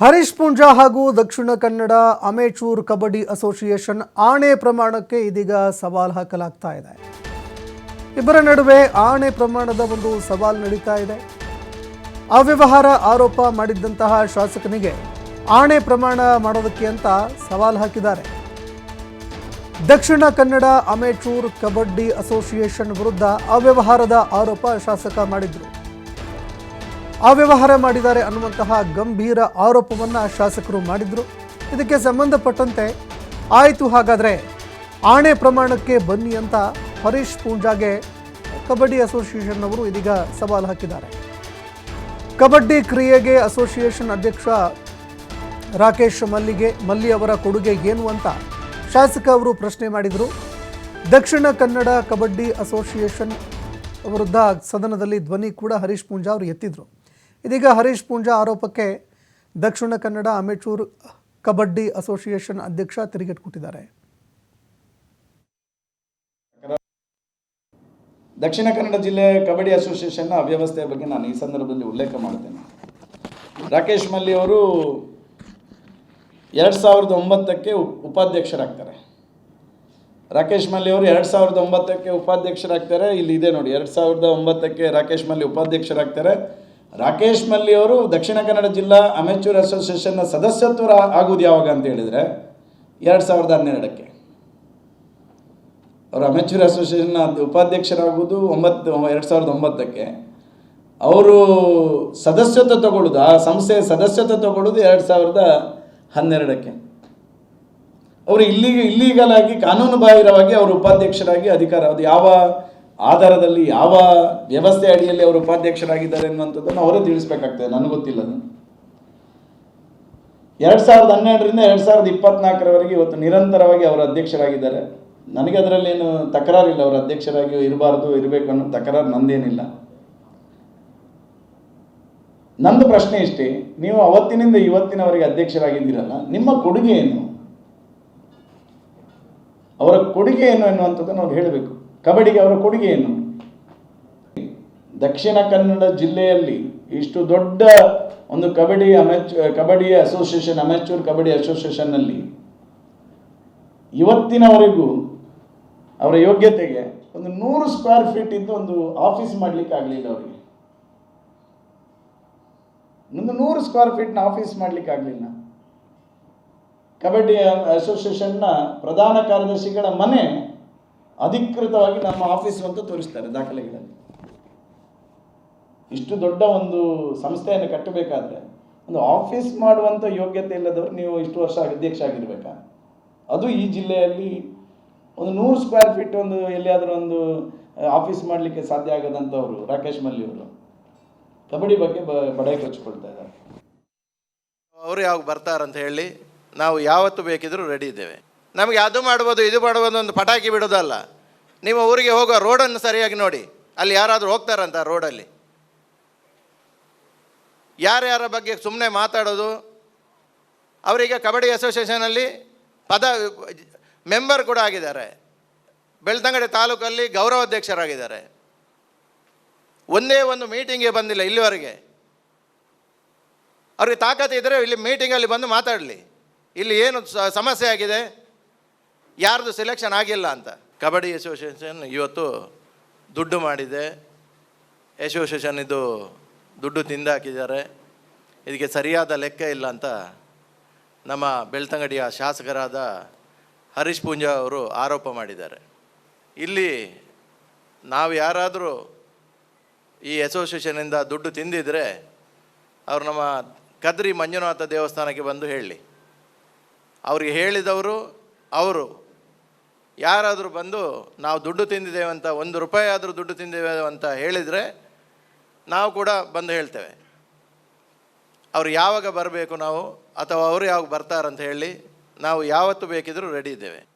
ಹರೀಶ್ ಪುಂಜಾ ಹಾಗೂ Dakshina Kannada amateur kabaddi association ಆಣೆ ಪ್ರಮಾಣಕ್ಕೆ ಇದೀಗ ಸವಾಲು ಹಾಕಲಾಗ್ತಾ ಇದೆ. ಇಬ್ಬರ ನಡುವೆ ಆಣೆ ಪ್ರಮಾಣದ ಒಂದು ಸವಾಲು ನಡೀತಾ ಇದೆ. ಅವ್ಯವಹಾರ ಆರೋಪ ಮಾಡಿದ್ದಂತಹ ಶಾಸಕನಿಗೆ ಆಣೆ ಪ್ರಮಾಣ ಮಾಡೋದಕ್ಕೆ ಅಂತ ಸವಾಲು ಹಾಕಿದ್ದಾರೆ. ದಕ್ಷಿಣ ಕನ್ನಡ ಅಮೇಚೂರ್ ಕಬಡ್ಡಿ ಅಸೋಸಿಯೇಷನ್ ವಿರುದ್ಧ ಅವ್ಯವಹಾರದ ಆರೋಪ ಶಾಸಕ ಮಾಡಿದ್ರು. ಅವ್ಯವಹಾರ ಮಾಡಿದ್ದಾರೆ ಅನ್ನುವಂತಹ ಗಂಭೀರ ಆರೋಪವನ್ನು ಶಾಸಕರು ಮಾಡಿದ್ರು. ಇದಕ್ಕೆ ಸಂಬಂಧಪಟ್ಟಂತೆ ಆಯಿತು ಹಾಗಾದ್ರೆ ಆಣೆ ಪ್ರಮಾಣಕ್ಕೆ ಬನ್ನಿ ಅಂತ ಹರೀಶ್ ಪೂಂಜಾಗೆ ಕಬಡ್ಡಿ ಅಸೋಸಿಯೇಷನ್ ಅವರು ಇದೀಗ ಸವಾಲು ಹಾಕಿದ್ದಾರೆ. ಕಬಡ್ಡಿ ಕ್ರಿಯೆಗೆ ಅಸೋಸಿಯೇಷನ್ ಅಧ್ಯಕ್ಷ ರಾಕೇಶ್ ಮಲ್ಲಿಗೆ, ಮಲ್ಲಿ ಅವರ ಕೊಡುಗೆ ಏನು ಅಂತ ಶಾಸಕ ಅವರು ಪ್ರಶ್ನೆ ಮಾಡಿದರು. ದಕ್ಷಿಣ ಕನ್ನಡ ಕಬಡ್ಡಿ ಅಸೋಸಿಯೇಷನ್ ವಿರುದ್ಧ ಸದನದಲ್ಲಿ ಧ್ವನಿ ಕೂಡ ಹರೀಶ್ ಪೂಂಜಾ ಅವರು ಎತ್ತಿದ್ರು. ಇದೀಗ ಹರೀಶ್ ಪೂಂಜಾ ಆರೋಪಕ್ಕೆ ದಕ್ಷಿಣ ಕನ್ನಡ ಅಮೆಚೂರ್ ಕಬಡ್ಡಿ ಅಸೋಸಿಯೇಷನ್ ಅಧ್ಯಕ್ಷ ತಿರುಗೇಟ್ ಕೊಟ್ಟಿದ್ದಾರೆ. ದಕ್ಷಿಣ ಕನ್ನಡ ಜಿಲ್ಲೆ ಕಬಡ್ಡಿ ಅಸೋಸಿಯೇಷನ್ನ ಅವ್ಯವಸ್ಥೆಯ ಬಗ್ಗೆ ನಾನು ಈ ಸಂದರ್ಭದಲ್ಲಿ ಉಲ್ಲೇಖ ಮಾಡ್ತೇನೆ ರಾಕೇಶ್ ಮಲ್ಲಿ ಅವರು ಎರಡು ಸಾವಿರದ ಒಂಬತ್ತಕ್ಕೆ ಉಪಾಧ್ಯಕ್ಷರಾಗ್ತಾರೆ. ರಾಕೇಶ್ ಮಲ್ಲಿ ಅವರು ಎರಡು ಸಾವಿರದ ಒಂಬತ್ತಕ್ಕೆ ಉಪಾಧ್ಯಕ್ಷರಾಗ್ತಾರೆ. ಇಲ್ಲಿ ಇದೆ ನೋಡಿ, ಎರಡು ಸಾವಿರದ ಒಂಬತ್ತಕ್ಕೆ ರಾಕೇಶ್ ಮಲ್ಲಿ ಉಪಾಧ್ಯಕ್ಷರಾಗ್ತಾರೆ. ರಾಕೇಶ್ ಮಲ್ಲಿ ಅವರು ದಕ್ಷಿಣ ಕನ್ನಡ ಜಿಲ್ಲಾ ಅಮೆಚೂರ್ ಅಸೋಸಿಯೇಷನ್ನ ಸದಸ್ಯತ್ವ ಆಗುವುದು ಯಾವಾಗ ಅಂತ ಹೇಳಿದರೆ ಎರಡು ಸಾವಿರದ ಹನ್ನೆರಡಕ್ಕೆ. ಅವರು ಅಮೆಚೂರ್ ಅಸೋಸಿಯೇಷನ್ನ ಉಪಾಧ್ಯಕ್ಷರಾಗುವುದು ಒಂಬತ್ತು ಎರಡು ಸಾವಿರದ ಒಂಬತ್ತಕ್ಕೆ. ಅವರು ಸದಸ್ಯತ್ವ ತಗೊಳ್ಳೋದು, ಆ ಸಂಸ್ಥೆಯ ಸದಸ್ಯತ್ವ ತಗೊಳ್ಳೋದು ಎರಡು ಸಾವಿರದ ಹನ್ನೆರಡಕ್ಕೆ. ಅವರು ಇಲ್ಲಿಗೆ ಇಲ್ಲೀಗಲಾಗಿ ಕಾನೂನುಬಾಹಿರವಾಗಿ ಕಾನೂನು ಬಾಹಿರವಾಗಿ ಅವರು ಉಪಾಧ್ಯಕ್ಷರಾಗಿ ಅಧಿಕಾರ, ಅದು ಯಾವ ಆಧಾರದಲ್ಲಿ ಯಾವ ವ್ಯವಸ್ಥೆ ಅಡಿಯಲ್ಲಿ ಅವರು ಉಪಾಧ್ಯಕ್ಷರಾಗಿದ್ದಾರೆ ಅನ್ನುವಂಥದ್ದನ್ನು ಅವರೇ ತಿಳಿಸ್ಬೇಕಾಗ್ತದೆ, ನನಗೆ ಗೊತ್ತಿಲ್ಲ ಎರಡು ಸಾವಿರದ ಹನ್ನೆರಡರಿಂದ ಎರಡ್ ಸಾವಿರದ ಇಪ್ಪತ್ನಾಲ್ಕರವರೆಗೆ ಇವತ್ತು ನಿರಂತರವಾಗಿ ಅವರು ಅಧ್ಯಕ್ಷರಾಗಿದ್ದಾರೆ. ನನಗೆ ಅದರಲ್ಲಿ ಏನು ತಕರಾರಿಲ್ಲ, ಅವರು ಅಧ್ಯಕ್ಷರಾಗಿ ಇರಬಾರ್ದು, ಇರಬೇಕು ಅನ್ನೋ ತಕರಾರು ನಂದೇನಿಲ್ಲ. ನಂದು ಪ್ರಶ್ನೆ ಇಷ್ಟೇ, ನೀವು ಅವತ್ತಿನಿಂದ ಇವತ್ತಿನವರೆಗೆ ಅಧ್ಯಕ್ಷರಾಗಿದ್ದೀರಲ್ಲ, ನಿಮ್ಮ ಕೊಡುಗೆ ಏನು? ಅವರ ಕೊಡುಗೆ ಏನು ಎನ್ನುವಂಥದ್ದನ್ನು ಅವ್ರು ಹೇಳಬೇಕು. ಕಬಡ್ಡಿಗೆ ಅವರ ಕೊಡುಗೆ ಏನು? ದಕ್ಷಿಣ ಕನ್ನಡ ಜಿಲ್ಲೆಯಲ್ಲಿ ಇಷ್ಟು ದೊಡ್ಡ ಒಂದು ಕಬಡ್ಡಿ ಅಮೆಚ್ ಕಬಡ್ಡಿ ಅಸೋಸಿಯೇಷನ್ ಅಮೆಚೂರ್ ಕಬಡ್ಡಿ ಅಸೋಸಿಯೇಷನ್ನಲ್ಲಿ ಇವತ್ತಿನವರೆಗೂ ಅವರ ಯೋಗ್ಯತೆಗೆ ಒಂದು ನೂರು ಸ್ಕ್ವೇರ್ ಫೀಟ್ ಇದ್ದು ಒಂದು ಆಫೀಸ್ ಮಾಡಲಿಕ್ಕೆ ಆಗಲಿಲ್ಲ ಅವರಿಗೆ. ಒಂದು ನೂರು ಸ್ಕ್ವೇರ್ ಫೀಟ್ನ ಆಫೀಸ್ ಮಾಡಲಿಕ್ಕೆ ಆಗಲಿಲ್ಲ. ಕಬಡ್ಡಿ ಅಸೋಸಿಯೇಷನ್ನ ಪ್ರಧಾನ ಕಾರ್ಯದರ್ಶಿಗಳ ಮನೆ ಅಧಿಕೃತವಾಗಿ ನಮ್ಮ ಆಫೀಸ್ ಅಂತ ತೋರಿಸ್ತಾರೆ ದಾಖಲೆಗಳಲ್ಲಿ ಇಷ್ಟು ದೊಡ್ಡ ಒಂದು ಸಂಸ್ಥೆಯನ್ನು ಕಟ್ಟಬೇಕಾದ್ರೆ ಒಂದು ಆಫೀಸ್ ಮಾಡುವಂಥ ಯೋಗ್ಯತೆ ಇಲ್ಲದವರು ನೀವು ಇಷ್ಟು ವರ್ಷ ಅಧ್ಯಕ್ಷ ಆಗಿರ್ಬೇಕಾ? ಅದು ಈ ಜಿಲ್ಲೆಯಲ್ಲಿ ಒಂದು ನೂರು ಸ್ಕ್ವೇರ್ ಫೀಟ್ ಒಂದು ಎಲ್ಲಿಯಾದರೂ ಒಂದು ಆಫೀಸ್ ಮಾಡಲಿಕ್ಕೆ ಸಾಧ್ಯ ಆಗದಂಥವ್ರು, ರಾಕೇಶ್ ಮಲ್ಲಿ ಅವರು. ಕಬಡ್ಡಿ ಬಗ್ಗೆ ಬಡಾಯಿ ಕೊಚ್ಕೊಳ್ತಾ ಇದ್ದಾರೆ. ಅವರು ಯಾವಾಗ ಬರ್ತಾರಂತ ಹೇಳಿ ನಾವು ಯಾವತ್ತು ಬೇಕಿದ್ರೂ ರೆಡಿ ಇದ್ದೇವೆ. ನಮಗೆ ಅದು ಮಾಡ್ಬೋದು, ಇದು ಮಾಡ್ಬೋದು ಒಂದು ಪಟಾಕಿ ಬಿಡೋದಲ್ಲ. ನಿಮ್ಮ ಊರಿಗೆ ಹೋಗೋ ರೋಡನ್ನು ಸರಿಯಾಗಿ ನೋಡಿ. ಅಲ್ಲಿ ಯಾರಾದರೂ ಹೋಗ್ತಾರಂತ ರೋಡಲ್ಲಿ? ಯಾರ್ಯಾರ ಬಗ್ಗೆ ಸುಮ್ಮನೆ ಮಾತಾಡೋದು? ಅವರೀಗ ಕಬಡ್ಡಿ ಅಸೋಸಿಯೇಷನಲ್ಲಿ ಪದ, ಮೆಂಬರ್ ಕೂಡ ಆಗಿದ್ದಾರೆ. ಬೆಳ್ತಂಗಡಿ ತಾಲೂಕಲ್ಲಿ ಗೌರವಾಧ್ಯಕ್ಷರಾಗಿದ್ದಾರೆ. ಒಂದೇ ಒಂದು ಮೀಟಿಂಗ್ಗೆ ಬಂದಿಲ್ಲ ಇಲ್ಲಿವರೆಗೆ. ಅವ್ರಿಗೆ ತಾಕತ್ತು ಇದ್ದರೆ ಇಲ್ಲಿ ಮೀಟಿಂಗಲ್ಲಿ ಬಂದು ಮಾತಾಡಲಿ. ಇಲ್ಲಿ ಏನು ಸಮಸ್ಯೆ ಆಗಿದೆ? ಯಾರ್ದು ಸೆಲೆಕ್ಷನ್ ಆಗಿಲ್ಲ ಅಂತ. ಕಬಡ್ಡಿ ಅಸೋಸಿಯೇಷನ್ ಇವತ್ತು ದುಡ್ಡು ಮಾಡಿದೆ. ಅಸೋಸಿಯೇಷನ್ ಇದು ದುಡ್ಡು ತಿಂದಾಕಿದ್ದಾರೆ. ಇದಕ್ಕೆ ಸರಿಯಾದ ಲೆಕ್ಕ ಇಲ್ಲ ಅಂತ ನಮ್ಮ ಬೆಳ್ತಂಗಡಿಯ ಶಾಸಕರಾದ ಹರೀಶ್ ಪೂಂಜಾ ಅವರು ಆರೋಪ ಮಾಡಿದ್ದಾರೆ. ಇಲ್ಲಿ ನಾವು ಯಾರಾದರೂ ಈ ಅಸೋಸಿಯೇಷನಿಂದ ದುಡ್ಡು ತಿಂದಿದ್ರೆ ಅವರು ನಮ್ಮ ಕದ್ರಿ ಮಂಜುನಾಥ ದೇವಸ್ಥಾನಕ್ಕೆ ಬಂದು ಹೇಳಿ. ಅವ್ರಿಗೆ ಹೇಳಿದವರು ಅವರು ಯಾರಾದರೂ ಬಂದು ನಾವು ದುಡ್ಡು ತಿಂದಿದ್ದೇವೆ ಅಂತ ಒಂದು ರೂಪಾಯಿ ಆದರೂ ದುಡ್ಡು ತಿಂದಿದ್ದೇವೆ ಅಂತ ಹೇಳಿದರೆ ನಾವು ಕೂಡ ಬಂದು ಹೇಳ್ತೇವೆ. ಅವ್ರು ಯಾವಾಗ ಬರಬೇಕು ನಾವು ಅಥವಾ ಅವರು ಯಾವಾಗ ಬರ್ತಾರಂತ ಹೇಳಿ ನಾವು ಯಾವತ್ತು ಬೇಕಿದ್ದರೂ ರೆಡಿ ಇದ್ದೇವೆ.